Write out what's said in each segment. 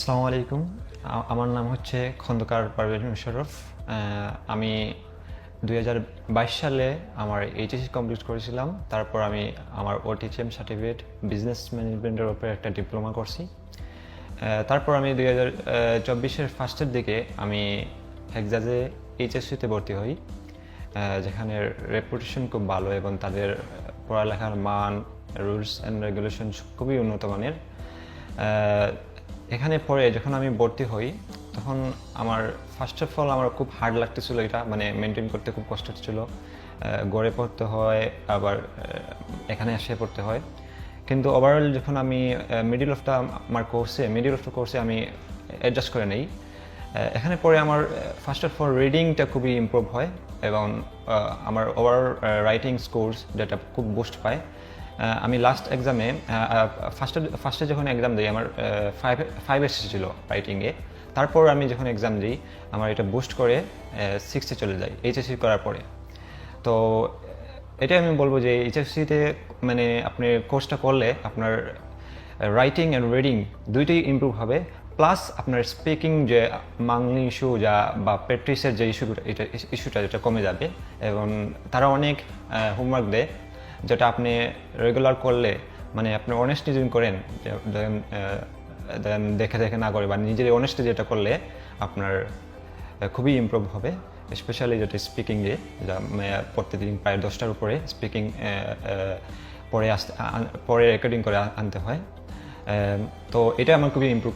আসসালামু আলাইকুম। আমার নাম হচ্ছে খন্দকার পারভেজ মুশারফ আমি দুই হাজার বাইশ সালে আমার এইচএসসি কমপ্লিট করেছিলাম। তারপর আমি আমার ওটিচিএম সার্টিফিকেট বিজনেস ম্যানেজমেন্টের উপরে একটা ডিপ্লোমা করছি। তারপর আমি দুই হাজার চব্বিশের ফার্স্টের দিকে আমি হেক্সাজে এইচএসসিতে ভর্তি হই। যেখানে রেপুটেশন খুব ভালো এবং তাদের পড়ালেখার মান রুলস অ্যান্ড রেগুলেশন খুবই উন্নত মানের। এখানে পরে যখন আমি ভর্তি হই, তখন আমার ফার্স্ট অফ অল আমার খুব হার্ড লাগতেছিল এটা মানে মেনটেন করতে খুব কষ্ট হচ্ছিল। গড়ে পড়তে হয়, আবার এখানে এসে পড়তে হয়। কিন্তু ওভারঅল যখন আমি মিডিল অফটা আমার কোর্সে মিডিল অফ কোর্সে আমি অ্যাডজাস্ট করে নেই এখানে পরে আমার ফার্স্ট অফ অল রিডিংটা খুবই ইমপ্রুভ হয় এবং আমার ওভার রাইটিং স্কোর্স যেটা খুব বুস্ট পায়। আমি লাস্ট এক্সামে ফার্স্টে ফার্স্টে যখন এক্সাম দিই, আমার ফাইভ ফাইভ এসেছিল রাইটিংয়ে তারপর আমি যখন এক্সাম দিই, আমার এটা বুস্ট করে সিক্সে চলে যায় এইচএসসি করার পরে। তো, এটাই আমি বলব যে এইচএসসিতে মানে আপনি কোর্সটা করলে আপনার রাইটিং অ্যান্ড রিডিং দুইটাই ইমপ্রুভ হবে। প্লাস আপনার স্পিকিং যে মাংলি ইস্যু যা বা প্র্যাকটিসের যে ইস্যুটা এটা ইস্যুটা যেটা কমে যাবে। এবং তারা অনেক হোমওয়ার্ক দেয়। যেটা আপনি রেগুলার করলে মানে আপনি অনেস্টলি যদি করেন দেখে দেখে না করে বা নিজের অনেস্টলি যেটা করলে আপনার খুবই ইমপ্রুভ হবে স্পেশালি যেটা স্পিকিংয়ে মানে, প্রত্যেকদিন প্রায় দশটার উপরে স্পিকিং পরে আসতে পরে রেকর্ডিং করে আনতে হয়। তো এটা আমার খুবই ইমপ্রুভ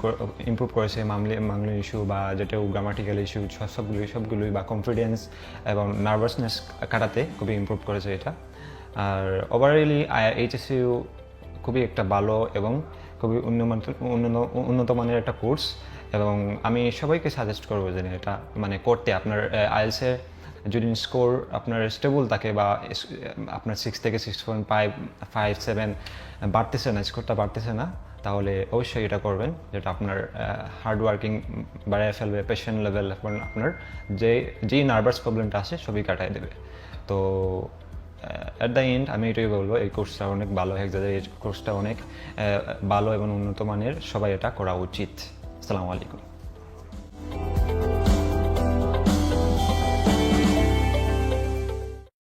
ইমপ্রুভ করেছে মামলি মামলি ইস্যু বা যেটা গ্রামাটিক্যাল ইস্যু সবগুলোই সবগুলোই বা কনফিডেন্স এবং নার্ভাসনেস কাটাতে খুবই ইমপ্রুভ করেছে এটা। আর ওভারঅলি এইচএসইউ খুবই একটা ভালো এবং খুবই উন্নত উন্নত- মানের একটা কোর্স এবং আমি সবাইকে সাজেস্ট করব যে এটা মানে করতে। আপনার আইএলসের যদি স্কোর আপনার স্টেবল থাকে বা আপনার সিক্স থেকে six point five five seven বাড়তেছে না স্কোরটা বাড়তেছে না, তাহলে অবশ্যই এটা করবেন। যেটা আপনার হার্ড ওয়ার্কিং বাড়ায় ফেলবে পেশেন্ট লেভেল আপনার যে যেই নার্ভাস প্রবলেমটা আছে সবই কাটায় দেবে। তো অ্যাট দ্য এন্ড আমি এটাই বলব, এই কোর্সটা অনেক ভালো হেক্সাজের এই কোর্সটা অনেক ভালো এবং উন্নত মানের, সবাই এটা করা উচিত। আসসালামু আলাইকুম।